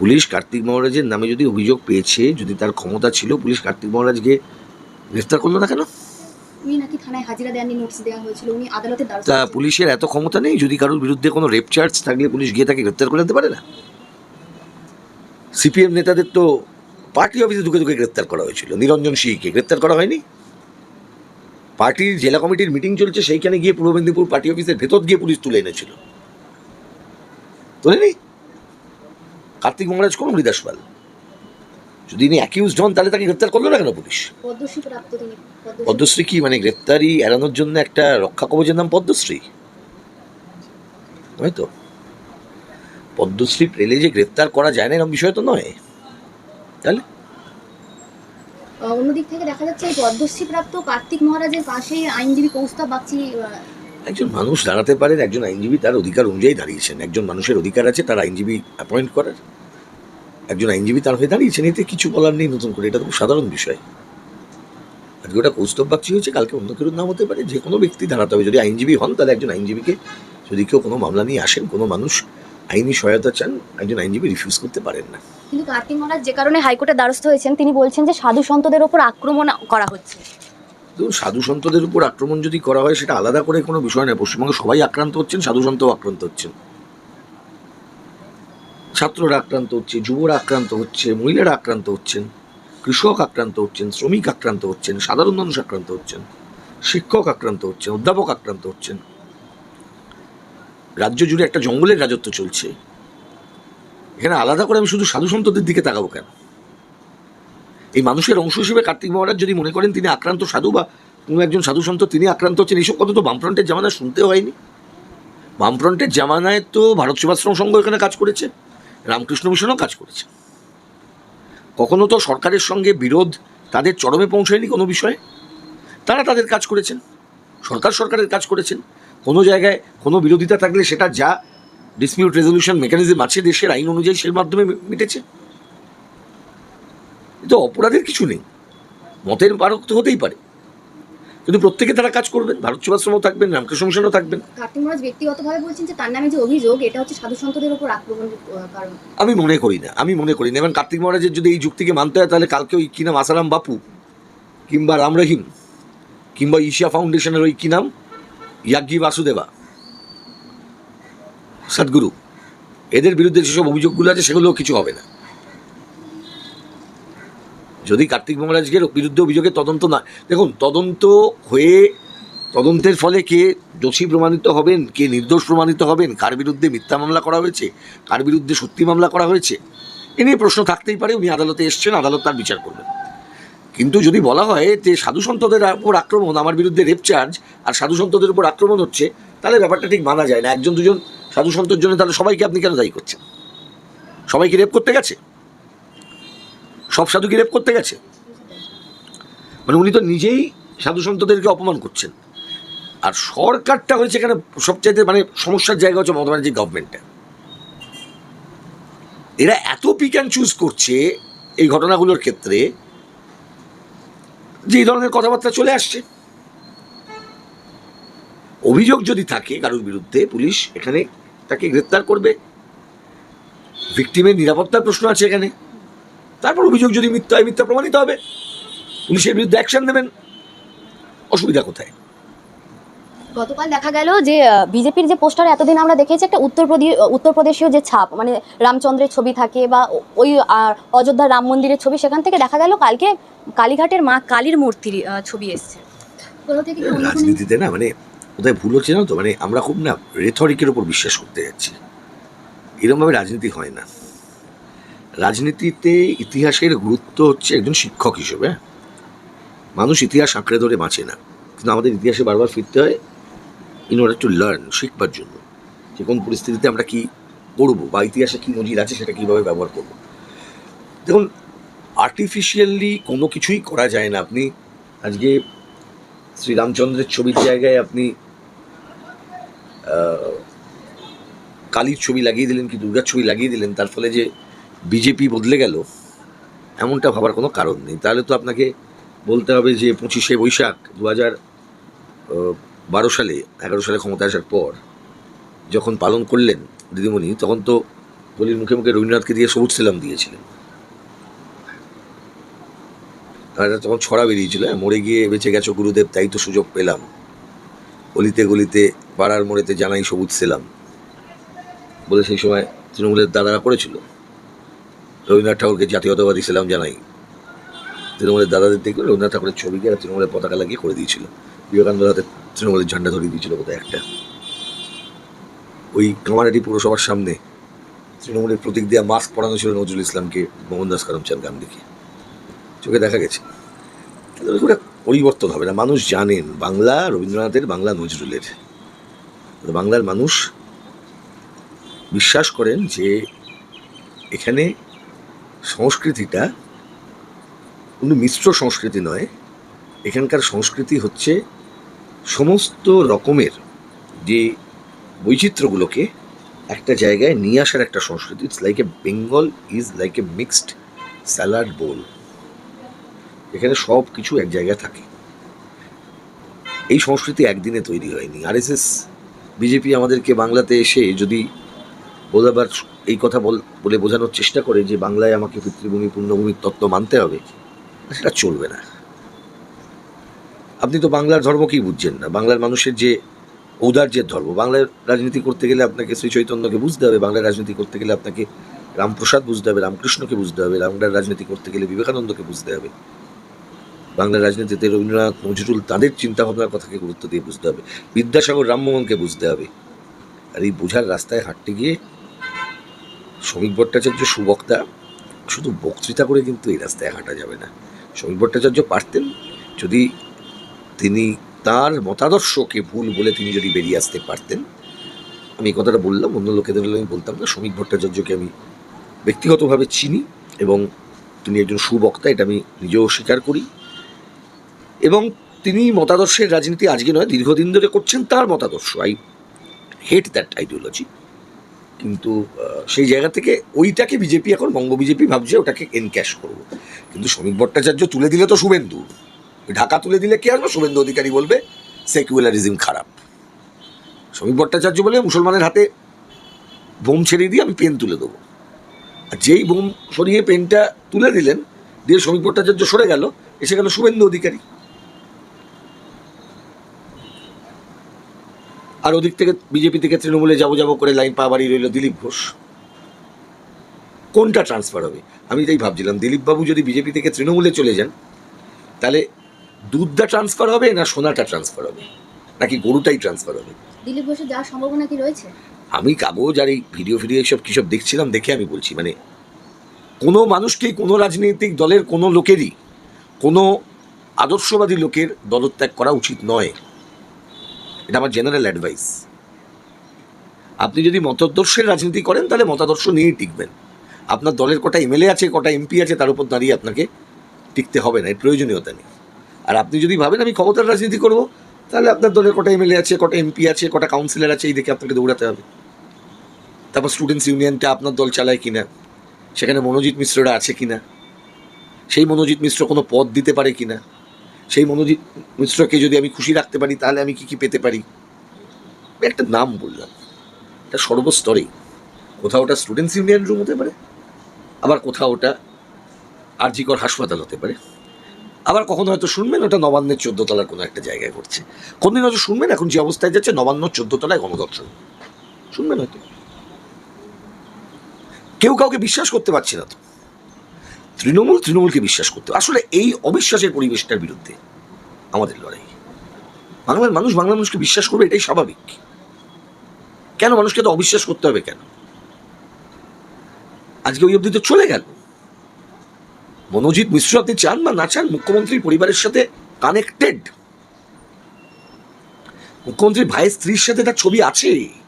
Police Kartik মহারাজের নামে যদি অভিযোগ পেয়েছে যদি তার ক্ষমতা ছিল পুলিশ কার্তিক মহারাজকে গ্রেফতার করল না কেন? উনি নাকি থানায় হাজিরা দেননি নোটিশ দেওয়া হয়েছিল। উনি আদালতের তা পুলিশের এত ক্ষমতা নেই? যদি কারোর বিরুদ্ধে কোনো রেপ চার্জ থাকলে পুলিশ গিয়ে তাকে গ্রেফতার করে আনতে পারে না? সিপিএম নেতাদের তো পার্টি অফিসে ঢুকে ঢুকে গ্রেফতার করা হয়েছিল। নিরঞ্জন সিংকে গ্রেফতার করা হয়নি? পার্টির জেলা কমিটির মিটিং চলছে সেইখানে গিয়ে পূর্ব মেদিনীপুর পার্টি অফিসের ভেতর গিয়ে পুলিশ তুলে এনেছিল। তোলেনি? কার্তিক মহারাজ কোন হরিদাস পাল। যদি ইনি অ্যাকিউজড হন তাহলে তাকে গ্রেফতার করল না কেন পুলিশ? পদ্মশ্রী কি? মানে গ্রেপ্তারি এড়ানোর জন্য একটা রক্ষা কবচের নাম পদ্মশ্রী? তো? পদ্মশ্রী পেলে যে গ্রেপ্তার করা যায় না এরকম বিষয় তো নয়। তাহলে? অন্যদিক থেকে দেখা যাচ্ছে পদ্মশ্রী প্রাপ্ত কার্তিক মহারাজের পাশেই আইনজীবী কৌস্তব বাগচি একজন মানুষ দাঁড়াতে পারেন, একজন আইনজীবী তার অধিকার অনুযায়ী দাঁড়িয়েছেন। একজন মানুষের অধিকার আছে, তার আইনজীবী অ্যাপয়েন্ট করার। একজন আইনজীবী তার হয়ে দাঁড়িয়েছেন, এতে কিছু বলার নেই নতুন করে, এটা খুব সাধারণ বিষয়। আজকে ওটা কৌস্তব হয়েছে, কালকে অন্য কেউ নাম হতে পারে, যে কোনো ব্যক্তি দাঁড়াতে হবে। যদি আইনজীবী হন, তাহলে একজন আইনজীবীকে, যদি কেউ কোনো মামলা নিয়ে আসেন, কোনো মানুষ আইনি সহায়তা চান, একজন আইনজীবী রিফিউজ করতে পারেন না। কিন্তু কার্তিক মহারাজ যে কারণে হাইকোর্টের দ্বারস্থ হয়েছেন, তিনি বলছেন যে সাধু সন্তদের ওপর আক্রমণ করা হচ্ছে। ধরুন, সাধু সন্তদের উপর আক্রমণ যদি করা হয়, সেটা আলাদা করে কোনো বিষয় নয়। পশ্চিমবঙ্গে সবাই আক্রান্ত হচ্ছেন, সাধু সন্তও আক্রান্ত হচ্ছেন। ছাত্ররা আক্রান্ত হচ্ছে, যুবরা আক্রান্ত হচ্ছে, মহিলারা আক্রান্ত হচ্ছেন, কৃষক আক্রান্ত হচ্ছেন, শ্রমিক আক্রান্ত হচ্ছেন, সাধারণ মানুষ আক্রান্ত হচ্ছেন, শিক্ষক আক্রান্ত হচ্ছেন, অধ্যাপক আক্রান্ত হচ্ছেন। রাজ্য জুড়ে একটা জঙ্গলের রাজত্ব চলছে। এখানে আলাদা করে আমি শুধু সাধু সন্তদের দিকে তাকাবো কেন? এই মানুষের অংশ হিসেবে কার্তিক মহারাজ যদি মনে করেন তিনি আক্রান্ত সাধু বা কোনো একজন সাধু সন্ত, তিনি আক্রান্ত হচ্ছেন, এইসব কথা তো বামফ্রন্টের জামানায় শুনতে হয়নি। বামফ্রন্টের জামানায় তো ভারত সেবাশ্রম সংঘ এখানে কাজ করেছে, রামকৃষ্ণ মিশনও কাজ করেছে। কখনো তো সরকারের সঙ্গে বিরোধ তাদের চরমে পৌঁছায়নি কোনো বিষয়ে? তারা তাদের কাজ করেছেন, সরকার সরকারের কাজ করেছেন। কোনো জায়গায় কোনো বিরোধিতা থাকলে সেটা যা ডিসপিউট রেজলিউশন মেকানিজম আছে দেশের আইন অনুযায়ী, সেই মাধ্যমে মিটেছে। তো অপরাধের কিছু নেই। মতের পারক তো হতেই পারে। কিন্তু প্রত্যেকে তারা কাজ করবেন। ভারত সেবাশ্রমও থাকবেন রামকৃষ্ণ মিশনও থাকবেন। ব্যক্তিগতভাবে বলছেন যে তার নামে যে অভিযোগ এটা হচ্ছে সাধু সন্তদের ওপর আক্রমণের কারণ। আমি মনে করি না। আমি মনে করি না। এবং কার্তিক মহারাজের যদি এই যুক্তিকে মানতে হয় তাহলে কালকে ওই কি নাম? আসারাম বাপু কিংবা রাম রহিম কিংবা ঈশিয়া ফাউন্ডেশনের ওই কি নাম? ইয়াজ্ঞি বাসুদেবা। সদ্গুরু। এদের বিরুদ্ধে যেসব অভিযোগগুলো আছে সেগুলো কিছু হবে না। যদি কার্তিক মহারাজের বিরুদ্ধে অভিযোগে তদন্ত না দেখুন, তদন্ত হয়ে তদন্তের ফলে কে দোষী প্রমাণিত হবেন, কে নির্দোষ প্রমাণিত হবেন, কার বিরুদ্ধে মিথ্যা মামলা করা হয়েছে, কার বিরুদ্ধে সত্যি মামলা করা হয়েছে, এ নিয়ে প্রশ্ন থাকতেই পারে, উনি আদালতে এসছেন, আদালত তার বিচার করবেন। কিন্তু যদি বলা হয় যে সাধু সন্তদের উপর আক্রমণ, আমার বিরুদ্ধে রেপ চার্জ, আর সাধু সন্তদের উপর আক্রমণ হচ্ছে, তাহলে ব্যাপারটা ঠিক মানা যায় না। একজন দুজন সাধু সন্তর জন্য তাহলে সবাইকে আপনি কেন দায়ী করছেন? সবাইকে রেপ করতে গেছে? সব সাধুকে রেপ করতে গেছে। মানে উনি তো নিজেই সাধু সন্তদেরকে অপমান করছেন। আর সরকারটা হয়েছে এখানে সবচাইতে মানে সমস্যার জায়গা হচ্ছে মমতা ব্যানার্জির গভর্নমেন্টটা এরা এত পিক অ্যান্ড চুজ করছে এই ঘটনাগুলোর ক্ষেত্রে যে এই ধরনের কথাবার্তা চলে আসছে। অভিযোগ যদি থাকে কারোর বিরুদ্ধে, পুলিশ এখানে তাকে গ্রেপ্তার করবে। ভিকটিমের নিরাপত্তার প্রশ্ন আছে এখানে। তারপর অভিযোগ যদি মিথ্যা হয় মিথ্যা প্রমাণিত হবে। পুলিশের বিরুদ্ধে অ্যাকশন নেবেন। অসুবিধা কোথায়? গতকাল দেখা গেল যে বিজেপির যে পোস্টার এতদিন আমরা দেখেছি একটা উত্তরপ্রদেশ উত্তরপ্রদেশীয় যে ছাপ মানে রামচন্দ্রের ছবি থাকে বা ওই অযোধ্যা রাম মন্দিরের ছবি সেখান থেকে দেখা গেল কালকে কালীঘাটের মা কালীর মূর্তির ছবি এসছে। রাজনীতিতে না মানে কোথায় ভুল হচ্ছে না তো? মানে আমরা খুব না রেথরিকের উপর বিশ্বাস করতে যাচ্ছি। এরকমভাবে রাজনীতি হয় না। রাজনীতিতে ইতিহাসের গুরুত্ব হচ্ছে একজন শিক্ষক হিসেবে। মানুষ ইতিহাস আঁকড়ে ধরে বাঁচে না। কিন্তু আমাদের ইতিহাসে বারবার ফিরতে হয় ইন অর্ডার টু লার্ন শিখবার জন্য। যে কোন পরিস্থিতিতে আমরা কি করব বা ইতিহাসে কী নজির আছে সেটা কীভাবে ব্যবহার করব। দেখুন আর্টিফিশিয়ালি কোনো কিছুই করা যায় না। আপনি আজকে শ্রীরামচন্দ্রের ছবির জায়গায় আপনি কালীর ছবি লাগিয়ে দিলেন কি দুর্গার ছবি লাগিয়ে দিলেন, তার ফলে যে বিজেপি বদলে গেল এমনটা ভাবার কোনো কারণ নেই। তাহলে তো আপনাকে বলতে হবে যে পঁচিশে বৈশাখ দু হাজার বারো সালে এগারো সালে ক্ষমতা আসার পর যখন পালন করলেন দিদিমণি তখন তো গলির মুখে মুখে রবীন্দ্রনাথকে দিয়ে সবুজ সেলাম দিয়েছিলেন। একটা তখন ছড়া বেরিয়েছিল হ্যাঁ, মরে গিয়ে বেঁচে গেছো গুরুদেব তাই তো সুযোগ পেলাম। গলিতে গলিতে পাড়ার মোড়েতে জানাই সবুজ সেলাম। বলে সেই সময় তৃণমূলের দাদারা করেছিল। রবীন্দ্রনাথ ঠাকুরকে জাতীয়তাবাদী সেলাম জানাই। তৃণমূলের দাদাদের দেখবে রবীন্দ্রনাথ ঠাকুরের ছবিকে আর তৃণমূলের পতাকা লাগিয়ে করে দিয়েছিল। বিবেকানন্দ হাতে তৃণমূলের ঝান্ডা ধরিয়ে দিয়েছিল কোথায় একটা। ওই কামারাটি পুরসভার সামনে তৃণমূলের প্রতীক দেওয়া মাস্ক পরানো ছিল নজরুল ইসলামকে, মোহনদাস করমচাঁদ গান্ধীকে। চোখে দেখা গেছে। পরিবর্তন হবে না। মানুষ জানেন, বাংলা রবীন্দ্রনাথের, বাংলা নজরুলের। বাংলার মানুষ বিশ্বাস করেন যে এখানে সংস্কৃতিটা কোনো মিশ্র সংস্কৃতি নয়। এখানকার সংস্কৃতি হচ্ছে সমস্ত রকমের যে বৈচিত্র্যগুলোকে একটা জায়গায় নিয়ে আসার একটা সংস্কৃতি। It's like a Bengal is like a mixed salad bowl এখানে সব কিছু এক জায়গায় থাকে। এই সংস্কৃতি একদিনে তৈরি হয়নি। আরএসএস বিজেপি আমাদেরকে বাংলাতে এসে যদি বোঝাবার এই কথা বল- বোঝানোর চেষ্টা করে যে বাংলায় আমাকে পিতৃভূমি পূর্ণভূমির তত্ত্ব মানতে হবে, সেটা চলবে না। আপনি তো বাংলার ধর্মকেই বুঝছেন না? বাংলার মানুষের যে ঔদার্যের ধর্ম বাংলার রাজনীতি করতে গেলে আপনাকে শ্রী চৈতন্যকে বুঝতে হবে বাংলার রাজনীতি করতে গেলে আপনাকে রামপ্রসাদ বুঝতে হবে, রামকৃষ্ণকে বুঝতে হবে বাংলার রাজনীতি করতে গেলে বিবেকানন্দকে বুঝতে হবে। বাংলার রাজনীতিতে রবীন্দ্রনাথ, নজরুল তাদের চিন্তাভাবনার কথাকে গুরুত্ব দিয়ে বুঝতে হবে। বিদ্যাসাগর রামমোহনকে বুঝতে হবে। আর এই বোঝার রাস্তায় হাঁটতে গিয়ে শ্রমিক ভট্টাচার্য সুবক্তা, শুধু বক্তৃতা করে কিন্তু এই রাস্তায় হাঁটা যাবে না। শ্রমিক ভট্টাচার্য পারতেন যদি তিনি তার মতাদর্শকে ভুল বলে তিনি যদি বেরিয়ে আসতে পারতেন। আমি কথাটা বললাম, অন্য লোকেদের আমি বলতাম না, শ্রমিক ভট্টাচার্যকে আমি ব্যক্তিগতভাবে চিনি এবং তিনি একজন সুবক্তা, এটা আমি নিজেও স্বীকার করি। এবং তিনি মতাদর্শের রাজনীতি আজকে নয়, দীর্ঘদিন ধরে করছেন তার মতাদর্শ। আই হেট দ্যাট আইডিওলজি কিন্তু সেই জায়গা থেকে ওইটাকে বিজেপি এখন, বঙ্গ বিজেপি ভাবছে ওটাকে এনক্যাশ করব। কিন্তু শ্রমিক ভট্টাচার্য তুলে দিলে তো শুভেন্দু। ঢাকা তুলে দিলে কে আসবে? শুভেন্দু অধিকারী বলবে, সেকুলারিজম খারাপ। শ্রমিক ভট্টাচার্য বলে, মুসলমানের হাতে বোম ছেড়ে দিয়ে আমি পেন তুলে দেবো। আর যেই বোম সরিয়ে পেনটা তুলে দিলেন, দিয়ে শ্রমিক ভট্টাচার্য সরে গেল, এসে গেল শুভেন্দু অধিকারী। আর ওদিক থেকে বিজেপি থেকে তৃণমূলে যাব যাব করে লাইন পা বাড়ি রইল দিলীপ ঘোষ। কোনটা ট্রান্সফার হবে? আমি তাই ভাবছিলাম দিলীপ বাবু যদি বিজেপি থেকে তৃণমূলে চলে যান তাহলে দুধটা ট্রান্সফার হবে না সোনাটা ট্রান্সফার হবে? নাকি গরুটাই ট্রান্সফার হবে? দিলীপ ঘোষের যাওয়ার সম্ভাবনা কি রয়েছে? আমি কাগজ আর এই ভিডিও ফিডিও এইসব কিসব দেখছিলাম দেখে আমি বলছি মানে কোনো মানুষকেই কোনো রাজনৈতিক দলের কোনো লোকেরই কোনো আদর্শবাদী লোকের দলত্যাগ করা উচিত নয়। এটা আমার জেনারেল অ্যাডভাইস আপনি যদি মতাদর্শের রাজনীতি করেন, তাহলে মতাদর্শ নিয়েই টিকবেন। আপনার দলের কটা এমএলএ আছে, কটা এমপি আছে, তার উপর দাঁড়িয়ে আপনাকে টিকতে হবে না, এর প্রয়োজনীয়তা নেই। আর আপনি যদি ভাবেন, আমি ক্ষমতার রাজনীতি করব, তাহলে আপনার দলের কটা এমএলএ আছে, কটা এমপি আছে, কটা কাউন্সিলর আছে, এই দেখে আপনাকে দৌড়াতে হবে। তারপর স্টুডেন্টস ইউনিয়নটা আপনার দল চালায় কিনা? সেখানে মনোজিৎ মিশ্ররা আছে কিনা? সেই মনোজিৎ মিশ্র কোনো পদ দিতে পারে কিনা? সেই মনোজিৎ মিশ্রকে যদি আমি খুশি রাখতে পারি, তাহলে আমি কি কি পেতে পারি? একটা নাম বললাম। এটা সর্বস্তরেই কোথাও ওটা স্টুডেন্টস ইউনিয়ন রুম হতে পারে, আবার কোথাও ওটা আরজিকর হাসপাতাল হতে পারে। আবার কখনো হয়তো শুনবেন, ওটা নবান্নের তলার কোনো একটা জায়গায় ঘটছে। কোনদিন হয়তো শুনবেন, এখন যে অবস্থায় যাচ্ছে, নবান্ন তলায় গণদর্শন। শুনবেন হয়তো। কেউ কাউকে বিশ্বাস করতে পারছে না তো। তৃণমূল তৃণমূলকে বিশ্বাস করতে আসলে এই অবিশ্বাসের পরিবেশটার বিরুদ্ধে আমাদের লড়াই। বাংলার মানুষ বাংলা মানুষকে বিশ্বাস করবে, এটাই স্বাভাবিক। কেন মানুষকে তো অবিশ্বাস করতে হবে কেন? আজকে ওই অবধি তো চলে গেল। মনোজিৎ মিশ্র আপনি চান বা না চান মুখ্যমন্ত্রীর পরিবারের সাথে কানেক্টেড মুখ্যমন্ত্রীর ভাইয়ের স্ত্রীর সাথে তার ছবি আছে।